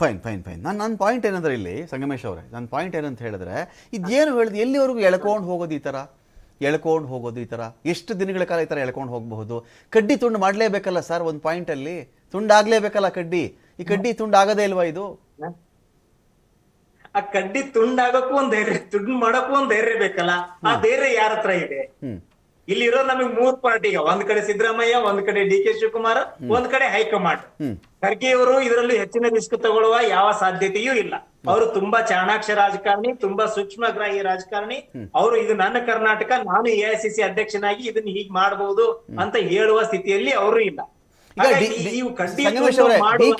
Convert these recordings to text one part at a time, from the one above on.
Fine fine fine ನಾನು ನನ್ನ point ಏನಂದ್ರೆ ಇಲ್ಲಿ ಸಂಗಮೇಶ್ ಅವರೇ ನನ್ನ ಪಾಯಿಂಟ್ ಏನಂತ ಹೇಳಿದ್ರೆ ಇದೇನು ಹೇಳಿದ್ ಎಲ್ಲಿವರೆಗೂ ಎಳ್ಕೊಂಡು ಹೋಗೋದು ಈ ಥರ? ಎಳ್ಕೊಂಡು ಹೋಗೋದು ಈ ಥರ? ಎಷ್ಟು ದಿನಗಳ ಕಾಲ ಈ ಥರ ಎಳ್ಕೊಂಡು ಹೋಗಬಹುದು? ಕಡ್ಡಿ ತುಂಡು ಮಾಡಲೇಬೇಕಲ್ಲ ಸರ್ ಒಂದು ಪಾಯಿಂಟಲ್ಲಿ ತುಂಡಾಗಲೇಬೇಕಲ್ಲ ಕಡ್ಡಿ? ಈ ಕಡ್ಡಿ ತುಂಡು ಆಗೋದೇ ಇಲ್ವಾ ಇದು? ಆ ಕಡ್ಡಿ ತುಂಡಾಗಕ್ಕೂ ಒಂದ್ ಧೈರ್ಯ ತುಂಡು ಮಾಡಕ್ಕೂ ಒಂದ್ ಧೈರ್ಯ ಬೇಕಲ್ಲ? ಆ ಧೈರ್ಯ ಯಾರ ಹತ್ರ ಇದೆ? ಹ್ಮ್ ಇಲ್ಲಿರೋ ನಮಗೆ ಮೂರ್ ಪಾರ್ಟಿಗೆ ಒಂದ್ ಕಡೆ ಸಿದ್ದರಾಮಯ್ಯ ಒಂದ್ ಕಡೆ ಡಿ ಕೆ ಶಿವಕುಮಾರ್ ಒಂದ್ ಕಡೆ ಹೈಕಮಾಂಡ್. ಖರ್ಗೆ ಅವರು ಇದರಲ್ಲಿ ಹೆಚ್ಚಿನ ರಿಸ್ಕ್ ತಗೊಳ್ಳುವ ಯಾವ ಸಾಧ್ಯತೆಯೂ ಇಲ್ಲ. ಅವರು ತುಂಬಾ ಚಾಣಾಕ್ಷ ರಾಜಕಾರಣಿ ತುಂಬಾ ಸೂಕ್ಷ್ಮಗ್ರಾಹಿ ರಾಜಕಾರಣಿ. ಅವರು ಇದು ನನ್ನ ಕರ್ನಾಟಕ ನಾನು ಎಐಸಿಸಿ ಅಧ್ಯಕ್ಷನಾಗಿ ಇದನ್ನ ಹೀಗ್ ಮಾಡಬಹುದು ಅಂತ ಹೇಳುವ ಸ್ಥಿತಿಯಲ್ಲಿ ಅವರು ಇಲ್ಲ. ಡಿ-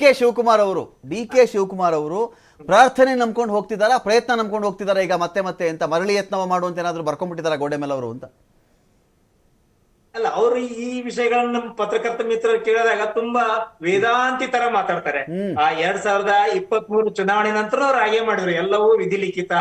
ಕೆ ಶಿವಕುಮಾರ್ ಅವರು ಡಿ ಕೆ ಶಿವಕುಮಾರ್ ಅವರು ಪ್ರಾರ್ಥನೆ ನಂಬ್ಕೊಂಡು ಹೋಗ್ತಿದ್ದಾರಾ ಪ್ರಯತ್ನ ನಂಬ್ಕೊಂಡು ಹೋಗ್ತಿದ್ದಾರಾ ಈಗ ಮತ್ತೆ ಮತ್ತೆ ಅಂತ ಮರಳಿ ಯತ್ನವ ಮಾಡುವಂತ ಏನಾದ್ರು ಬರ್ಕೊಂಡ್ಬಿಟ್ಟಿದಾರ ಗೋಡೆ ಮೇಲೆ ಅವರು ಅಂತ? ಅಲ್ಲ ಅವರು ಈ ವಿಷಯಗಳನ್ನ ನಮ್ಮ ಪತ್ರಕರ್ತ ಮಿತ್ರರು ಕೇಳಿದಾಗ ತುಂಬಾ ವೇದಾಂತಿ ತರ ಮಾತಾಡ್ತಾರೆ. ಆ ಎರಡ್ ಸಾವಿರದ ಇಪ್ಪತ್ ಮೂರು ಚುನಾವಣೆ ನಂತರ ಅವ್ರು ಹಾಗೆ ಮಾಡಿದ್ರು. ಎಲ್ಲವೂ ವಿಧಿಲಿಖಿತ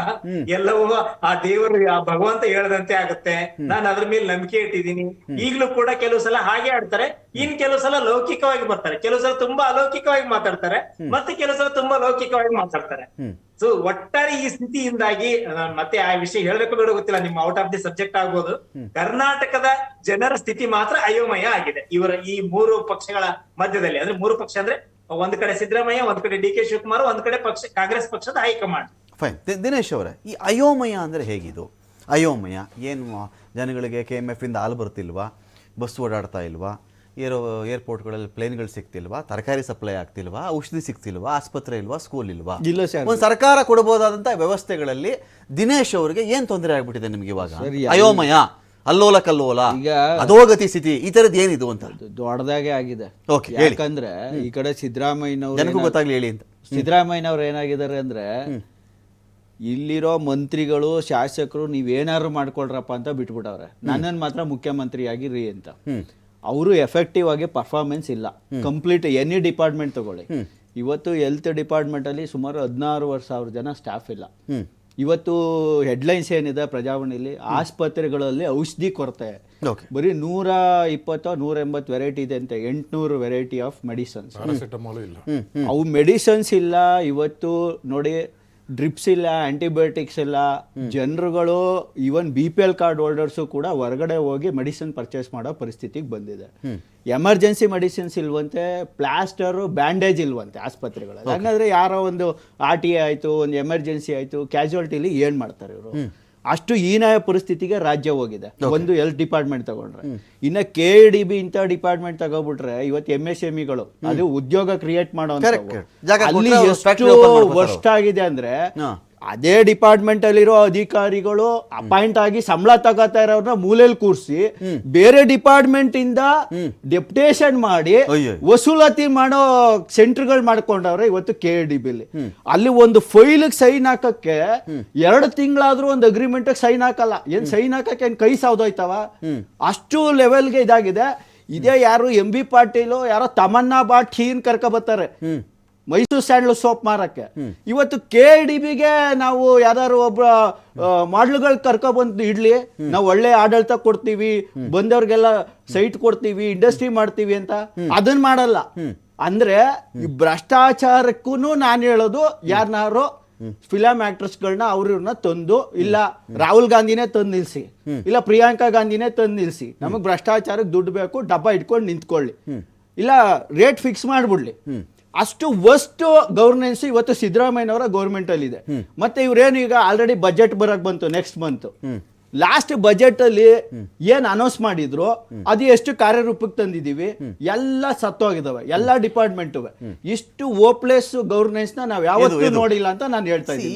ಎಲ್ಲವೂ ಆ ದೇವರು ಆ ಭಗವಂತ ಹೇಳದಂತೆ ಆಗುತ್ತೆ. ನಾನು ಅದ್ರ ಮೇಲೆ ನಂಬಿಕೆ ಇಟ್ಟಿದ್ದೀನಿ. ಈಗ್ಲೂ ಕೂಡ ಕೆಲವು ಸಲ ಹಾಗೆ ಆಡ್ತಾರೆ. ಇನ್ ಕೆಲವು ಸಲ ಲೌಕಿಕವಾಗಿ ಬರ್ತಾರೆ ಕೆಲವು ಸಲ ತುಂಬಾ ಅಲೌಕಿಕವಾಗಿ ಮಾತಾಡ್ತಾರೆ. ಮತ್ತೆ ಕೆಲವು ಸಲ ತುಂಬಾ ಲೌಕಿಕವಾಗಿ ಮಾತಾಡ್ತಾರೆ. ಸೊ ಒಟ್ಟಾರೆ ಈ ಸ್ಥಿತಿಯಿಂದಾಗಿ ನಾನ್ ಮತ್ತೆ ಆ ವಿಷಯ ಹೇಳಬೇಕು ಬೇಡ ಗೊತ್ತಿಲ್ಲ ನಿಮ್ಮ ಔಟ್ ಆಫ್ ದಿ ಸಬ್ಜೆಕ್ಟ್ ಆಗ್ಬೋದು. ಕರ್ನಾಟಕದ ಜನರ ಸ್ಥಿತಿ ಮಾತ್ರ ಅಯೋಮಯ ಆಗಿದೆ. ಇವರ ಈ ಮೂರು ಪಕ್ಷಗಳ ಮಧ್ಯದಲ್ಲಿ ಅಂದ್ರೆ ಮೂರು ಪಕ್ಷ ಅಂದ್ರೆ ಒಂದ್ ಕಡೆ ಸಿದ್ದರಾಮಯ್ಯ ಒಂದ್ ಕಡೆ ಡಿ ಕೆ ಶಿವಕುಮಾರ್ ಒಂದ್ ಕಡೆ ಪಕ್ಷ ಕಾಂಗ್ರೆಸ್ ಪಕ್ಷದ ಹೈಕಮಾಂಡ್. ಫೈನ್ ದಿನೇಶ್ ಅವರೇ ಈ ಅಯೋಮಯ ಅಂದ್ರೆ ಹೇಗಿದು? ಅಯೋಮಯ ಏನು ಜನಗಳಿಗೆ ಕೆ ಎಂ ಎಫ್ ಇಂದ ಹಾಲು ಬರ್ತಿಲ್ವಾ? ಬಸ್ ಓಡಾಡ್ತಾ ಇಲ್ವಾ? ಏರೋ ಏರ್ಪೋರ್ಟ್ಗಳಲ್ಲಿ ಪ್ಲೇನ್ಗಳು ಸಿಗ್ತಿಲ್ವಾ? ತರಕಾರಿ ಸಪ್ಲೈ ಆಗ್ತಿಲ್ವಾ? ಔಷಧಿ ಸಿಗ್ತಿಲ್ವಾ? ಆಸ್ಪತ್ರೆ ಇಲ್ವಾ? ಸ್ಕೂಲ್ ಇಲ್ವಾ? ಇಲ್ಲ ಸರ್. ಒಂದು ಸರ್ಕಾರ ಕೊಡಬಹುದಾದಂಥ ವ್ಯವಸ್ಥೆಗಳಲ್ಲಿ ದಿನೇಶ್ ಅವರಿಗೆ ಏನು ತೊಂದರೆ ಆಗ್ಬಿಟ್ಟಿದೆ ನಿಮ್ಗೆ ಇವಾಗ? ಅಯೋಮಯ ಅಲ್ಲೋಲ ಕಲ್ಲೋಲ ಈಗ- ಅಧೋಗತಿ ಸ್ಥಿತಿ ಈ ಥರದ್ದು ಏನಿದು ಅಂತ? ದೊಡ್ಡದಾಗೆ ಆಗಿದೆ. ಯಾಕಂದ್ರೆ ಈ ಕಡೆ ಸಿದ್ದರಾಮಯ್ಯನವ್ರು ಗೊತ್ತಾಗ್ಲಿ ಹೇಳಿ ಅಂತ. ಸಿದ್ದರಾಮಯ್ಯನವ್ರು ಏನಾಗಿದ್ದಾರೆ ಅಂದ್ರೆ ಇಲ್ಲಿರೋ ಮಂತ್ರಿಗಳು ಶಾಸಕರು ನೀವೇನಾದ್ರು ಮಾಡ್ಕೊಳ್ರಪ್ಪ ಅಂತ ಬಿಟ್ಬಿಟ್ಟವ್ರೆ. ನನ್ನನ್ನು ಮಾತ್ರ ಮುಖ್ಯಮಂತ್ರಿಯಾಗಿರಿ ಅಂತ. ಅವರು ಎಫೆಕ್ಟಿವ್ ಆಗಿ ಪರ್ಫಾರ್ಮೆನ್ಸ್ ಇಲ್ಲ. ಕಂಪ್ಲೀಟ್ ಎನಿ ಡಿಪಾರ್ಟ್ಮೆಂಟ್ ತಗೊಳ್ಳಿ. ಇವತ್ತು ಹೆಲ್ತ್ ಡಿಪಾರ್ಟ್ಮೆಂಟ್ ಅಲ್ಲಿ ಸುಮಾರು ಹದಿನಾರು ಸಾವಿರ ಜನ ಸ್ಟಾಫ್ ಇಲ್ಲ. ಇವತ್ತು ಹೆಡ್ಲೈನ್ಸ್ ಏನಿದೆ ಪ್ರಜಾವಾಣಿಲಿ? ಆಸ್ಪತ್ರೆಗಳಲ್ಲಿ ಔಷಧಿ ಕೊರತೆ. ಓಕೆ ಬರೀ ನೂರ ಇಪ್ಪತ್ತೋ ನೂರ ಎಂಬತ್ತು ವೆರೈಟಿ ಇದೆ ಅಂತ ಎಂಟುನೂರು ವೆರೈಟಿ ಆಫ್ ಮೆಡಿಸನ್ಸ್ ಅವು ಮೆಡಿಸನ್ಸ್ ಇಲ್ಲ. ಇವತ್ತು ನೋಡಿ ಡ್ರಿಪ್ಸ್ ಇಲ್ಲ ಆಂಟಿಬಯೋಟಿಕ್ಸ್ ಇಲ್ಲ ಜನರುಗಳು even B P L card holders ಕೂಡ ಹೊರಗಡೆ ಹೋಗಿ ಮೆಡಿಸಿನ್ ಪರ್ಚೇಸ್ ಮಾಡೋ ಪರಿಸ್ಥಿತಿಗೆ ಬಂದಿದೆ. ಎಮರ್ಜೆನ್ಸಿ ಮೆಡಿಸಿನ್ಸ್ ಇಲ್ವಂತೆ ಪ್ಲಾಸ್ಟರು ಬ್ಯಾಂಡೇಜ್ ಇಲ್ವಂತೆ ಆಸ್ಪತ್ರೆಗಳಲ್ಲಿ. ಹಾಗಾದ್ರೆ ಯಾರೋ ಒಂದು ಆರ್ ಟಿ ಆಯಿತು ಒಂದು ಎಮರ್ಜೆನ್ಸಿ ಆಯಿತು ಕ್ಯಾಶುಯಾಲಿಟಿಲಿ ಏನು ಮಾಡ್ತಾರೆ ಇವರು? ಅಷ್ಟು ಹೀನಾಯ ಪರಿಸ್ಥಿತಿಗೆ ರಾಜ್ಯ ಹೋಗಿದೆ. ಒಂದು ಹೆಲ್ತ್ ಡಿಪಾರ್ಟ್ಮೆಂಟ್ ತಗೊಂಡ್ರೆ. ಇನ್ನ ಕೆ ಡಿ ಬಿ ಇಂಥ ಡಿಪಾರ್ಟ್ಮೆಂಟ್ ತಗೋಬಿಟ್ರೆ ಇವತ್ತು ಎಂ ಎಸ್ ಎಂ ಇಗಳು ಅದು ಉದ್ಯೋಗ ಕ್ರಿಯೇಟ್ ಮಾಡೋ. ಅಲ್ಲಿ ಎಷ್ಟು ವರ್ಷ ಆಗಿದೆ ಅಂದ್ರೆ. ಅದೇ ಡಿಪಾರ್ಟ್ಮೆಂಟ್ ಅಲ್ಲಿರೋ ಅಧಿಕಾರಿಗಳು ಅಪಾಯಿಂಟ್ ಆಗಿ ಸಂಬಳ ತಗೋತಾ ಇರೋರ್ನ ಮೂಲೆಯಲ್ಲಿ ಕೂರಿಸಿ ಬೇರೆ ಡಿಪಾರ್ಟ್ಮೆಂಟ್ ಇಂದ ಡೆಪ್ಟೇಷನ್ ಮಾಡಿ. ವಸೂಲಾತಿ ಮಾಡೋ ಸೆಂಟರ್ಗಳು ಮಾಡ್ಕೊಂಡವ್ರೆ ಇವತ್ತು ಕೆ ಡಿ ಬಿಲಿ ಅಲ್ಲಿ. ಒಂದು ಫೈಲ್ ಸೈನ್ ಹಾಕಕ್ಕೆ ಎರಡು ತಿಂಗಳಾದ್ರೂ ಒಂದು ಅಗ್ರಿಮೆಂಟ್ ಸೈನ್ ಹಾಕಲ್ಲ. ಏನ್ ಸೈನ್ ಹಾಕಕ್ಕೆ ಏನ್ ಕೈ ಸಾವ್ದೋಯ್ತವ? ಅಷ್ಟು ಲೆವೆಲ್ಗೆ ಇದಾಗಿದೆ. ಇದೇ ಯಾರು ಎಂ ಬಿ ಪಾಟೀಲು ಯಾರೋ ತಮನ್ನಾ ಬಾಟ್ ಹೀನ್ ಕರ್ಕೊ ಬರ್ತಾರೆ ಮೈಸೂರು ಸ್ಯಾಂಡಲ್ ಸೋಪ್ ಮಾರಕ್ಕೆ. ಇವತ್ತು ಕೆ ಡಿ ಬಿಗೆ ನಾವು ಯಾವ್ದಾದ್ರು ಒಬ್ಬ ಮಾಡ್ಲುಗಳು ಕರ್ಕೊಬಂದು ಇಡ್ಲಿ ನಾವು ಒಳ್ಳೆ ಆಡಳಿತ ಕೊಡ್ತೀವಿ ಬಂದವ್ರಿಗೆಲ್ಲ ಸೈಟ್ ಕೊಡ್ತೀವಿ ಇಂಡಸ್ಟ್ರಿ ಮಾಡ್ತೀವಿ ಅಂತ ಅದನ್ನ ಮಾಡಲ್ಲ. ಅಂದ್ರೆ ಈ ಭ್ರಷ್ಟಾಚಾರಕ್ಕೂ ನಾನು ಹೇಳೋದು ಯಾರನ್ನಾರು ಫಿಲಂ ಆಕ್ಟ್ರೆಸ್ಗಳನ್ನ ಅವ್ರನ್ನ ತಂದು ಇಲ್ಲ ರಾಹುಲ್ ಗಾಂಧಿನೇ ತಂದು ನಿಲ್ಸಿ. ಇಲ್ಲ ಪ್ರಿಯಾಂಕಾ ಗಾಂಧಿನೇ ತಂದು ನಿಲ್ಸಿ. ನಮಗ್ ಭ್ರಷ್ಟಾಚಾರಕ್ಕೆ ದುಡ್ಡು ಬೇಕು ಡಬ್ಬ ಇಟ್ಕೊಂಡು ನಿಂತ್ಕೊಳ್ಳಿ. ಇಲ್ಲ ರೇಟ್ ಫಿಕ್ಸ್ ಮಾಡ್ಬಿಡ್ಲಿ. ಅಷ್ಟು ವರ್ಸ್ಟ್ ಗವರ್ನೆನ್ಸ್ ಇವತ್ತು ಸಿದ್ದರಾಮಯ್ಯನವರ ಗೌರ್ಮೆಂಟ್ ಅಲ್ಲಿ ಇದೆ ಮತ್ತೆ ಇವ್ರೇನು ಈಗ ಆಲ್ರೆಡಿ ಬಜೆಟ್ ಬರಕ್ ಬಂತು ನೆಕ್ಸ್ಟ್ ಮಂತ್ ಲಾಸ್ಟ್ ಬಜೆಟ್ ಅಲ್ಲಿ ಏನ್ ಅನೌನ್ಸ್ ಮಾಡಿದ್ರು ಅದು ಎಷ್ಟು ಕಾರ್ಯರೂಪಕ್ಕೆ ತಂದಿದೀವಿ ಎಲ್ಲ ಸತ್ತೋಗಿದಾವೆ ಎಲ್ಲ ಡಿಪಾರ್ಟ್ಮೆಂಟ್ ಇಷ್ಟು ಓಪ್ಲೆಸ್ ಗವರ್ನೆನ್ಸ್ನ ನಾವ್ ಯಾವತ್ತೂ ನೋಡಿಲ್ಲ ಅಂತ ನಾನು ಹೇಳ್ತಾ ಇದ್ದೀನಿ.